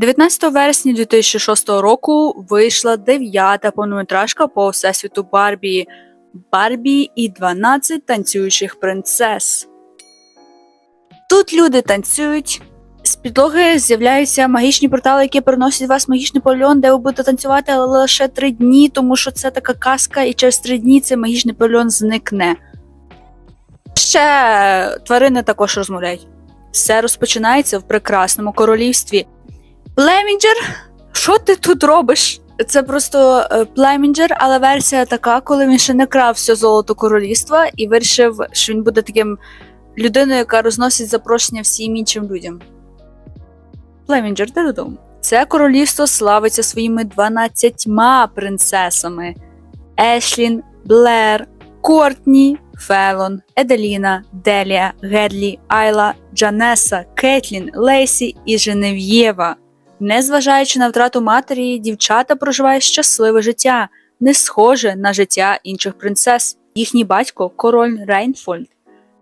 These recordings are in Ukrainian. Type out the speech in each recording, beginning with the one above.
19 вересня 2006 року вийшла дев'ята повнометражка по всесвіту Барбі Барбі і 12 танцюючих принцес. Тут люди танцюють. З підлоги з'являються магічні портали, які переносять вас в магічний павільйон, де ви будете танцювати, лише три дні, тому що це така казка, і через три дні цей магічний павільйон зникне. Ще тварини також розмовляють. Все розпочинається в прекрасному королівстві. Племінджер, що ти тут робиш? Це просто е, племінджер, але версія така, коли він ще не крав все золото королівства і вирішив, що він буде таким людиною, яка розносить запрошення всім іншим людям. Племінджер, де додому? Це королівство славиться своїми 12 принцесами: Ешлін, Блер, Кортні, Фелон, Еделіна, Делія, Гедлі, Айла, Джанеса, Кетлін, Лейсі і Женев'єва. Незважаючи на втрату матері, дівчата проживають щасливе життя, не схоже на життя інших принцес. Їхній батько, король Рейнфольд,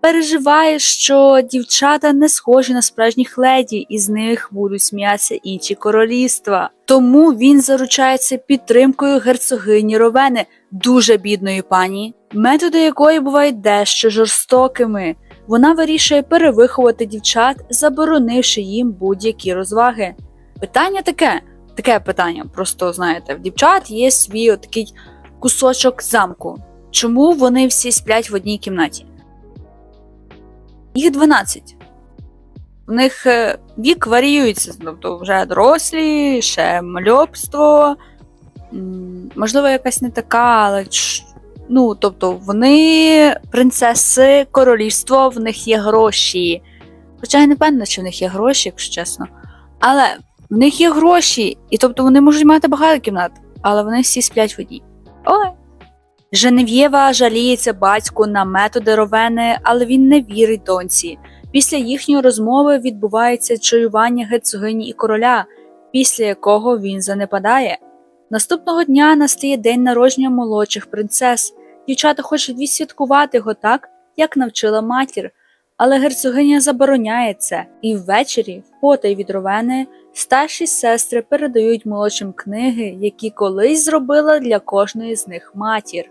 переживає, що дівчата не схожі на справжніх леді, і з них будуть сміятися інші королівства. Тому він заручається підтримкою герцогині Ровени, дуже бідної пані, методи якої бувають дещо жорстокими. Вона вирішує перевиховувати дівчат, заборонивши їм будь-які розваги. Питання таке, таке питання. Просто знаєте, в дівчат є свій такий кусочок замку. Чому вони всі сплять в одній кімнаті? Їх 12. У них е, вік варіюється, тобто вже дорослі, ще мальобство. Можливо, якась не така, але ну, тобто вони принцеси, королівство, в них є гроші. Хоча я не певна, чи в них є гроші, якщо чесно. Але в них є гроші, і тобто вони можуть мати багато кімнат, але вони всі сплять в одній. Ой. Женев'єва жаліється батьку на методи Ровени, але він не вірить доньці. Після їхньої розмови відбувається чаювання герцогині і короля, після якого він занепадає. Наступного дня настає день народження молодших принцес. Дівчата хочуть відсвяткувати його так, як навчила матір, але герцогиня забороняє це, і ввечері, в потай від Ровени, старші сестри передають молодшим книги, які колись зробила для кожної з них матір.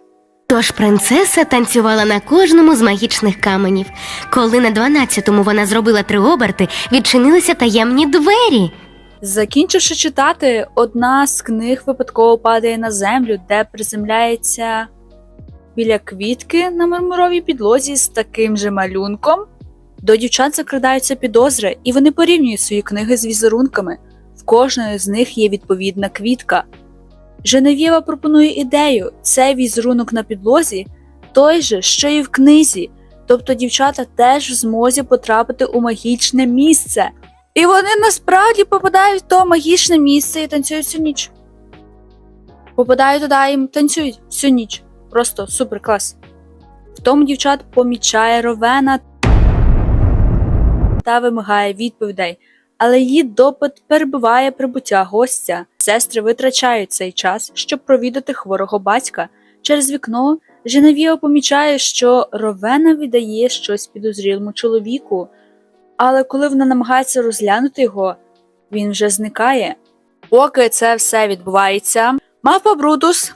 Тож принцеса танцювала на кожному з магічних каменів. Коли на дванадцятому вона зробила три оберти, відчинилися таємні двері. Закінчивши читати, одна з книг випадково падає на землю, де приземляється біля квітки на мармуровій підлозі з таким же малюнком. До дівчат закрадаються підозри, і вони порівнюють свої книги з візерунками. В кожної з них є відповідна квітка. Женев'єва пропонує ідею: цей візерунок на підлозі той же, що і в книзі, тобто дівчата теж в змозі потрапити у магічне місце. І вони насправді попадають в то магічне місце і танцюють всю ніч. Попадають туди і танцюють всю ніч. Просто супер клас. В тому дівчат помічає Ровена та вимагає відповідей, але її допит перебиває прибуття гостя. Сестри витрачають цей час, щоб провідати хворого батька. Через вікно Женевіва помічає, що Ровена віддає щось підозрілому чоловіку, але коли вона намагається розглянути його, він вже зникає. Поки це все відбувається, мавпа Брутус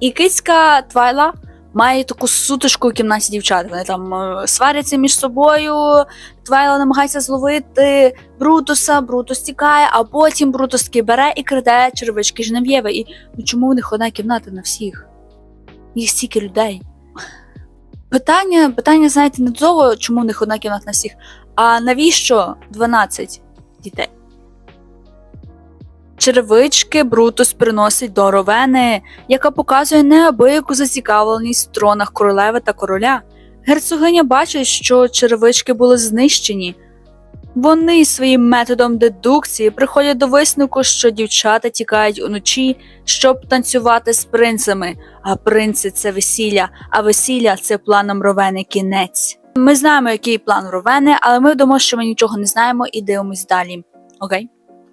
і кицька Твайла має таку сутичку у кімнаті дівчат. Вони там е, сваряться між собою. Твайла намагається зловити Брутуса, Брутус тікає, а потім Брутус таки бере і краде червички Женев'єви. І ну чому в них одна кімната на всіх? Їх стільки людей. Питання, питання, знаєте, не того, чому в них одна кімната на всіх, а навіщо 12 дітей? Черевички Брутус приносить до Ровени, яка показує неабияку зацікавленість в тронах королеви та короля. Герцогиня бачить, що черевички були знищені. Вони своїм методом дедукції приходять до висновку, що дівчата тікають уночі, щоб танцювати з принцами, а принци це весілля, а весілля це планом Ровени кінець. Ми знаємо, який план Ровени, але ми думаємо, що ми нічого не знаємо і дивимось далі. Окей?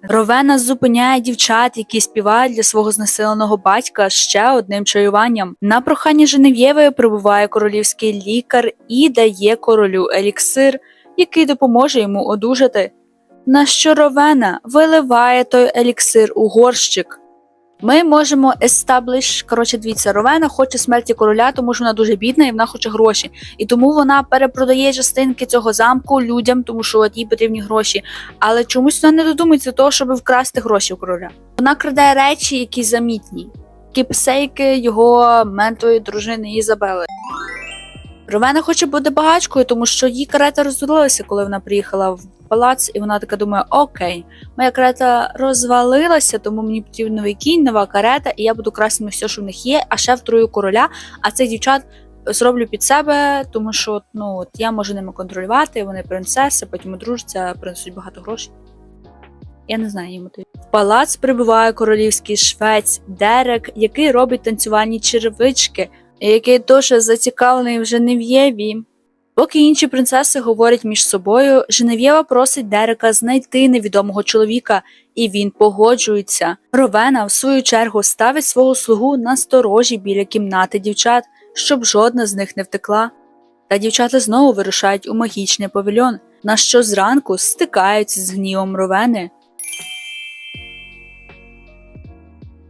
Ровена зупиняє дівчат, які співають для свого знесиленого батька ще одним чаюванням. На прохання Женев'євої прибуває королівський лікар і дає королю еліксир, який допоможе йому одужати. На що Ровена виливає той еліксир у горщик. Ми можемо establish, коротше, дивіться, Ровена хоче смерті короля, тому що вона дуже бідна і вона хоче гроші. І тому вона перепродає частинки цього замку людям, тому що їй потрібні гроші. Але чомусь вона не додумується того, щоб вкрасти гроші у короля. Вона краде речі, які замітні. Кіпсейки його ментої дружини Ізабели. Ровена хоче бути багачкою, тому що її карета розвалилася, коли вона приїхала в палац, і вона така думає: Окей, моя карета розвалилася, тому мені потрібен новий кінь, нова карета, і я буду красти все, що в них є, а ще втрою короля. А цих дівчат зроблю під себе, тому що ну, от я можу ними контролювати, вони принцеси, потім одружаться, принесуть багато грошей. Я не знаю її мотив. В палац прибуває королівський швець Дерек, який робить танцювальні черевички, і який дуже зацікавлений в Женев'єві. Поки інші принцеси говорять між собою, Женев'єва просить Дерека знайти невідомого чоловіка, і він погоджується. Ровена, в свою чергу, ставить свого слугу на сторожі біля кімнати дівчат, щоб жодна з них не втекла. Та дівчата знову вирушають у магічний павільйон, на що зранку стикаються з гнівом Ровени.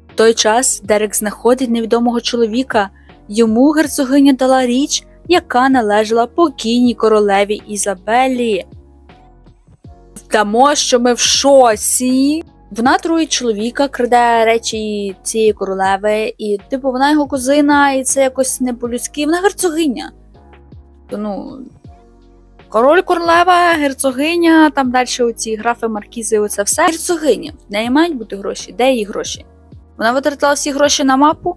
В той час Дерек знаходить невідомого чоловіка. Йому герцогиня дала річ, яка належала покійній королеві Ізабелі. Вдамо, що ми в шоці. Вона труїть чоловіка, краде речі цієї королеви, і, типу, вона його кузина, і це якось не по-людськи. Вона герцогиня. Ну, король, королева, герцогиня, там далі оці графи, маркізи, оце все. Герцогиня. В неї мають бути гроші. Де її гроші? Вона витратила всі гроші на мапу.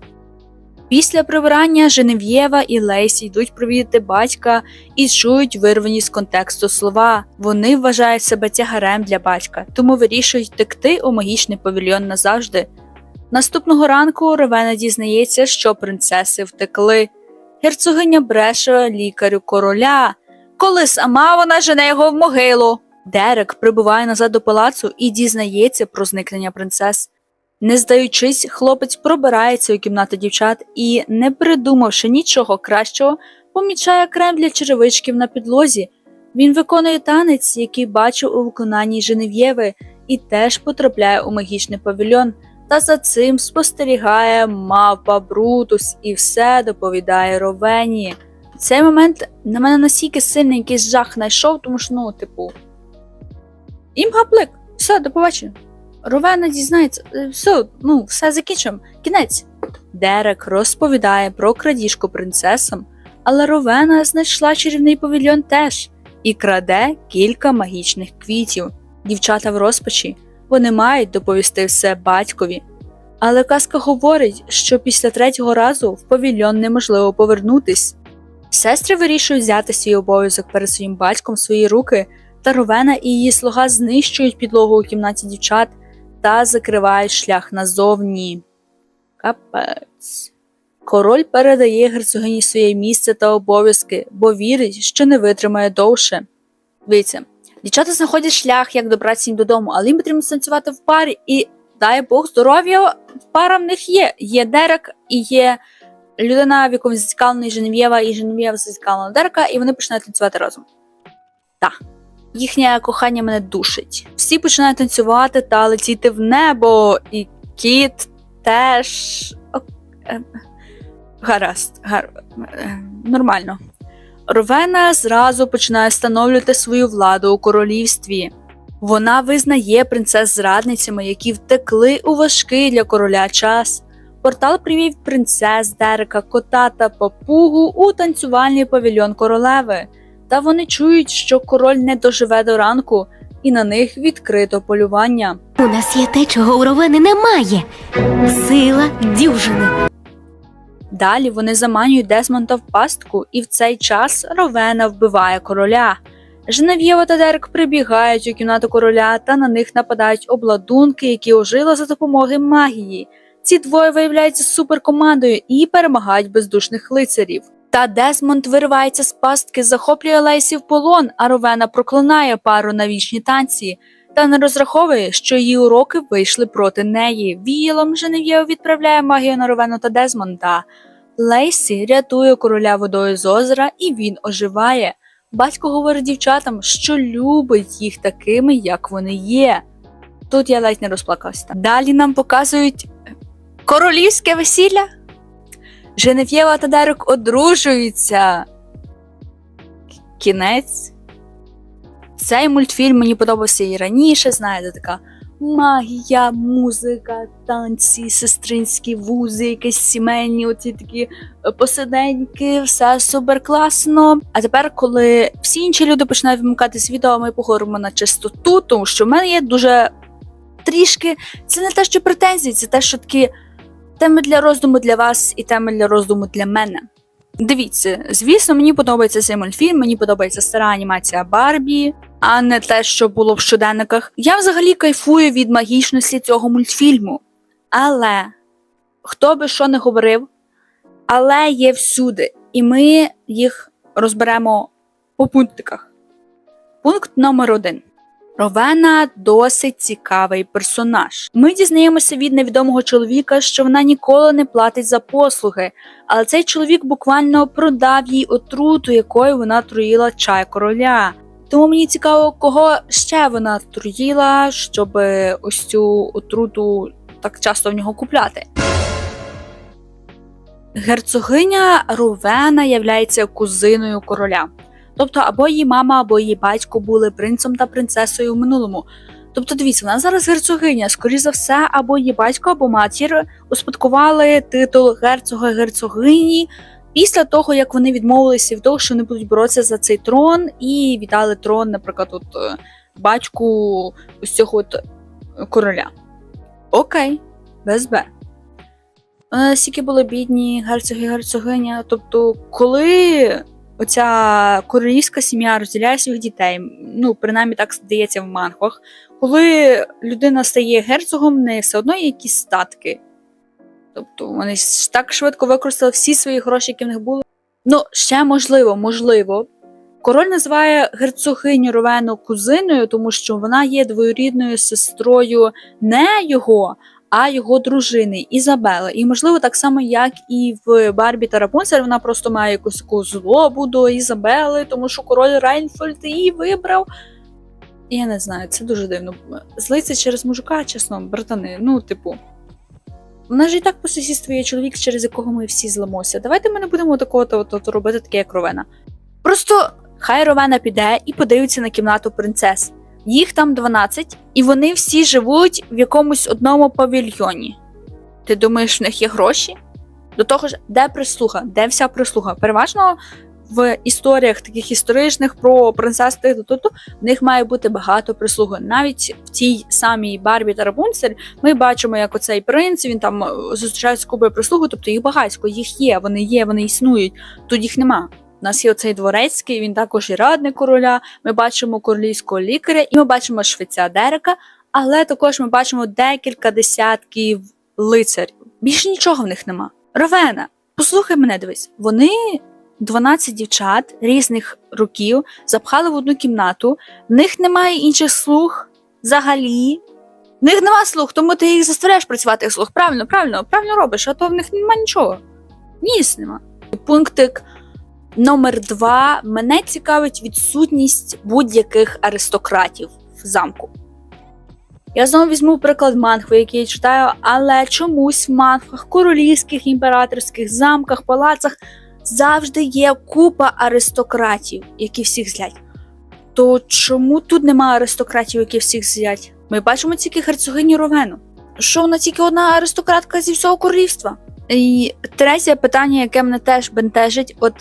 Після прибирання Женев'єва і Лейсі йдуть провідати батька і чують вирвані з контексту слова. Вони вважають себе тягарем для батька, тому вирішують втекти у магічний павільйон назавжди. Наступного ранку Ровена дізнається, що принцеси втекли. Герцогиня бреше лікарю короля, коли сама вона жене його в могилу. Дерек прибуває назад до палацу і дізнається про зникнення принцес. Не здаючись, хлопець пробирається у кімнату дівчат і, не придумавши нічого кращого, помічає крем для черевичків на підлозі. Він виконує танець, який бачив у виконанні Женев'єви, і теж потрапляє у магічний павільйон. Та за цим спостерігає мавпа Брутус і все доповідає Ровені. В цей момент на мене настільки сильний якийсь жах знайшов, тому що, ну, типу. Їм гаплик, все, до побачення. Ровена дізнається, «Е, все, ну, все закінчимо, кінець. Дерек розповідає про крадіжку принцесам, але Ровена знайшла чарівний павільйон теж і краде кілька магічних квітів. Дівчата в розпачі, вони мають доповісти все батькові. Але казка говорить, що після третього разу в павільйон неможливо повернутись. Сестри вирішують взяти свій обов'язок перед своїм батьком в свої руки, та Ровена і її слуга знищують підлогу у кімнаті дівчат та закривають шлях назовні. Капець. Король передає герцогині своє місце та обов'язки, бо вірить, що не витримає довше. Дивіться, дівчата знаходять шлях, як добратися їм додому, але їм потрібно станцювати в парі, і дай Бог здоров'я, пара в них є. Є Дерек і є людина, в якому зацікавлений Женев'єва, і Женев'єва зацікавлена Дерека, і вони починають танцювати разом. Так. Їхнє кохання мене душить. Всі починають танцювати та летіти в небо, і кіт теж. О, е, Гаразд, гар... е, нормально. Ровена зразу починає встановлювати свою владу у королівстві. Вона визнає принцес зрадницями, які втекли у важкий для короля час. Портал привів принцес Дерека, кота та папугу у танцювальний павільйон королеви. Та вони чують, що король не доживе до ранку, і на них відкрито полювання. У нас є те, чого у Ровени немає. Сила дюжини. Далі вони заманюють Десмонта в пастку, і в цей час Ровена вбиває короля. Женев'єва та Дерек прибігають у кімнату короля та на них нападають обладунки, які ожили за допомогою магії. Ці двоє виявляються суперкомандою і перемагають бездушних лицарів. Та Десмонд виривається з пастки, захоплює Лейсі в полон, а Ровена проклинає пару на вічні танці та не розраховує, що її уроки вийшли проти неї. Віялом Женев'єва відправляє магію на Ровену та Дезмонда. Лейсі рятує короля водою з озера, і він оживає. Батько говорить дівчатам, що любить їх такими, як вони є. Тут я ледь не розплакався. Далі нам показують королівське весілля. Женев'єва та Дерек одружуються. Кінець. Цей мультфільм мені подобався і раніше, знаєте, така магія, музика, танці, сестринські вузи, якісь сімейні, оці такі е, посиденьки, все супер класно. А тепер, коли всі інші люди починають вимикатись відео, ми поговоримо на чистоту, тому що в мене є дуже трішки. Це не те, що претензії, це те, що такі теми для роздуму для вас і теми для роздуму для мене. Дивіться, звісно, мені подобається цей мультфільм, мені подобається стара анімація Барбі, а не те, що було в щоденниках. Я взагалі кайфую від магічності цього мультфільму. Але хто би що не говорив, але є всюди, і ми їх розберемо по пунктиках. Пункт номер один. Ровена досить цікавий персонаж. Ми дізнаємося від невідомого чоловіка, що вона ніколи не платить за послуги, але цей чоловік буквально продав їй отруту, якою вона труїла чай короля. Тому мені цікаво, кого ще вона труїла, щоб ось цю отруту так часто в нього купляти. Герцогиня Ровена являється кузиною короля. Тобто, або її мама, або її батько були принцем та принцесою в минулому. Тобто, дивіться, вона зараз герцогиня, скоріш за все, або її батько, або матір успадкували титул герцога герцогині після того, як вони відмовилися від того, що вони будуть боротися за цей трон, і віддали трон, наприклад, от е, батьку ось цього от короля. Окей, без Б. Е, Скільки були бідні герцоги герцогиня. Тобто, коли оця королівська сім'я розділяє своїх дітей, ну, принаймні так здається в манхвах, коли людина стає герцогом, в неї все одно є якісь статки. Тобто вони так швидко використали всі свої гроші, які в них були. Ну, ще можливо, можливо. Король називає герцогиню Ровену кузиною, тому що вона є двоюрідною сестрою не його, а його дружини Ізабели. І, можливо, так само, як і в Барбі та Рапунцель, вона просто має якусь таку злобу до Ізабели, тому що король Райнфельд її вибрав. Я не знаю, це дуже дивно. Злиться через мужика, чесно, братани. Ну, типу. Нас же і так по сусідству є чоловік, через якого ми всі зламося. Давайте ми не будемо такого то робити таке, як Ровена. Просто хай Ровена піде і подивиться на кімнату принцес. Їх там 12, і вони всі живуть в якомусь одному павільйоні. Ти думаєш, в них є гроші? До того ж, де прислуга? Де вся прислуга? Переважно в історіях таких історичних про принцес тих то в них має бути багато прислуги. Навіть в тій самій Барбі та Рапунцель ми бачимо, як оцей принц він там е, зустрічається з купою прислуги, тобто їх багатько, їх є, вони є, вони існують. Тут їх нема. Нас є оцей дворецький, він також і радник короля. Ми бачимо королівського лікаря, і ми бачимо швеця Дерека, але також ми бачимо декілька десятків лицарів. Більше нічого в них нема. Ровена, послухай мене, дивись, вони 12 дівчат різних років запхали в одну кімнату, в них немає інших слуг взагалі. В них нема слуг, тому ти їх заставляєш працювати як слуг. Правильно, правильно, правильно робиш, а то в них нема нічого. Ніс нема. Пунктик номер два. Мене цікавить відсутність будь-яких аристократів в замку. Я знову візьму приклад манхви, який я читаю, але чомусь в манхвах, королівських, імператорських замках, палацах завжди є купа аристократів, які всіх злять. То чому тут немає аристократів, які всіх злять? Ми бачимо тільки герцогиню Ровену. Що вона тільки одна аристократка зі всього королівства? І третє питання, яке мене теж бентежить: от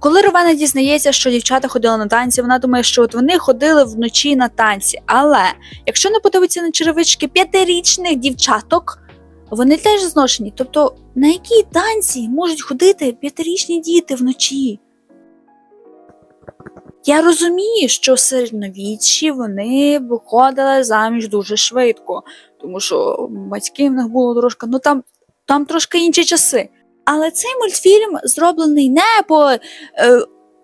коли Ровена дізнається, що дівчата ходили на танці, вона думає, що от вони ходили вночі на танці. Але якщо не подивитися на черевички п'ятирічних дівчаток, вони теж зношені. Тобто, на які танці можуть ходити п'ятирічні діти вночі? Я розумію, що середньовіччі вони виходили заміж дуже швидко, тому що батьки в них було трошки, ну там, там трошки інші часи. Але цей мультфільм зроблений не по е,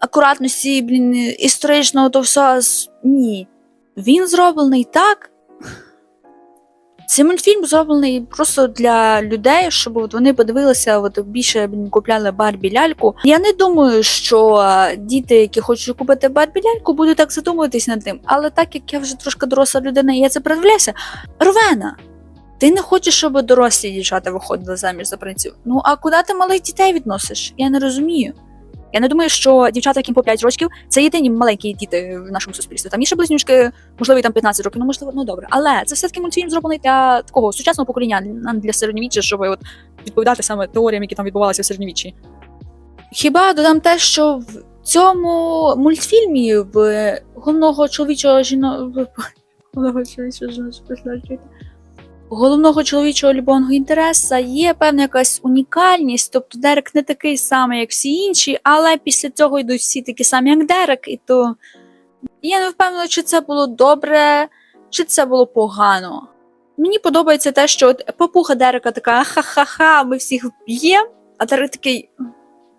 акуратності блін, історичного то все. Ні. Він зроблений так. Цей мультфільм зроблений просто для людей, щоб от вони подивилися, от більше купляли Барбі ляльку. Я не думаю, що е, діти, які хочуть купити Барбі ляльку, будуть так задумуватись над тим. Але так як я вже трошки доросла людина, і я це придивляюся. Ровена, ти не хочеш, щоб дорослі дівчата виходили заміж за принців. Ну а куди ти малих дітей відносиш? Я не розумію. Я не думаю, що дівчата, яким по 5 років, це єдині маленькі діти в нашому суспільстві. Там є ще близнючки, можливо, там 15 років, ну можливо, ну добре. Але це все-таки мультфільм зроблений для такого сучасного покоління, для середньовіччя, щоб от відповідати саме теоріям, які там відбувалися в середньовіччі. Хіба додам те, що в цьому мультфільмі в головного чоловічого жіно... головного чоловічого жіночого головного чоловічого любовного інтереса є певна якась унікальність, тобто Дерек не такий самий, як всі інші, але після цього йдуть всі такі самі, як Дерек, і то я не впевнена, чи це було добре, чи це було погано. Мені подобається те, що от папуха Дерека така ха-ха-ха, ми всіх вб'ємо, а Дерек такий.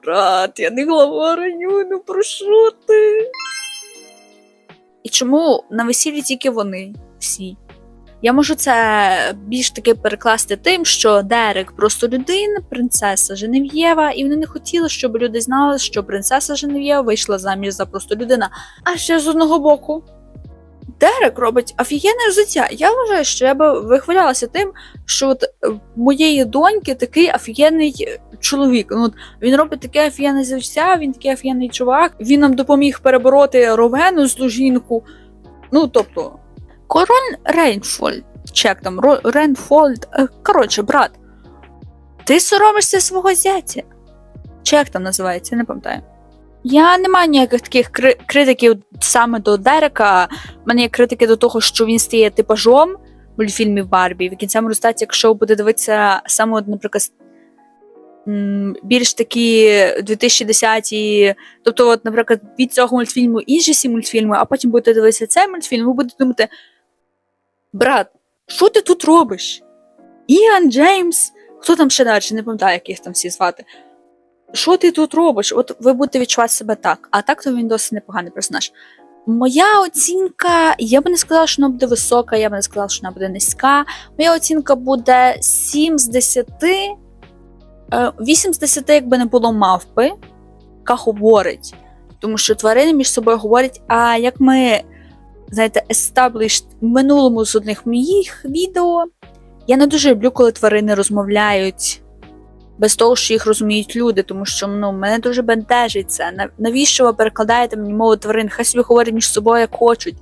Брат, я не говорю, ну про що ти? І чому на весіллі тільки вони всі? Я можу це більш таки перекласти тим, що Дерек просто людина, принцеса Женев'єва, і вони не хотіли, щоб люди знали, що принцеса Женев'єва вийшла заміж за просто людина. А ще з одного боку. Дерек робить офігенне взуття. Я вважаю, що я би вихвалялася тим, що от е, моєї доньки такий офігенний е, чоловік. Ну, от він робить таке офігенне взуття, він такий офігенний чувак. Він нам допоміг перебороти Ровену злу жінку. Ну, тобто, король Рейнфольд, чек там, Ро- Рейнфольд, е, коротше, брат, ти соромишся свого зятя. Чек там називається, не пам'ятаю. Я не маю ніяких таких кри- критиків саме до Дерека. У мене є критики до того, що він стає типажом мультфільмів Барбі. В кінцевому результаті, якщо буде дивитися саме, наприклад, більш такі 2010-ті, тобто, от, наприклад, від цього мультфільму інші всі мультфільми, а потім будете дивитися цей мультфільм, ви будете думати: брат, що ти тут робиш? Іан Джеймс, хто там ще далі, не пам'ятаю, як їх там всі звати. Що ти тут робиш? От ви будете відчувати себе так, а так то він досить непоганий персонаж. Моя оцінка, я би не сказала, що вона буде висока, я би не сказала, що вона буде низька. Моя оцінка буде 7 з 10. Е, 8 з 10, якби не було мавпи, яка говорить. Тому що тварини між собою говорять, а як ми, знаєте, established в минулому з одних моїх відео, я не дуже люблю, коли тварини розмовляють без того, що їх розуміють люди, тому що ну, мене дуже бентежить це. Навіщо ви перекладаєте мені мову тварин? Хай собі говорять між собою, як хочуть.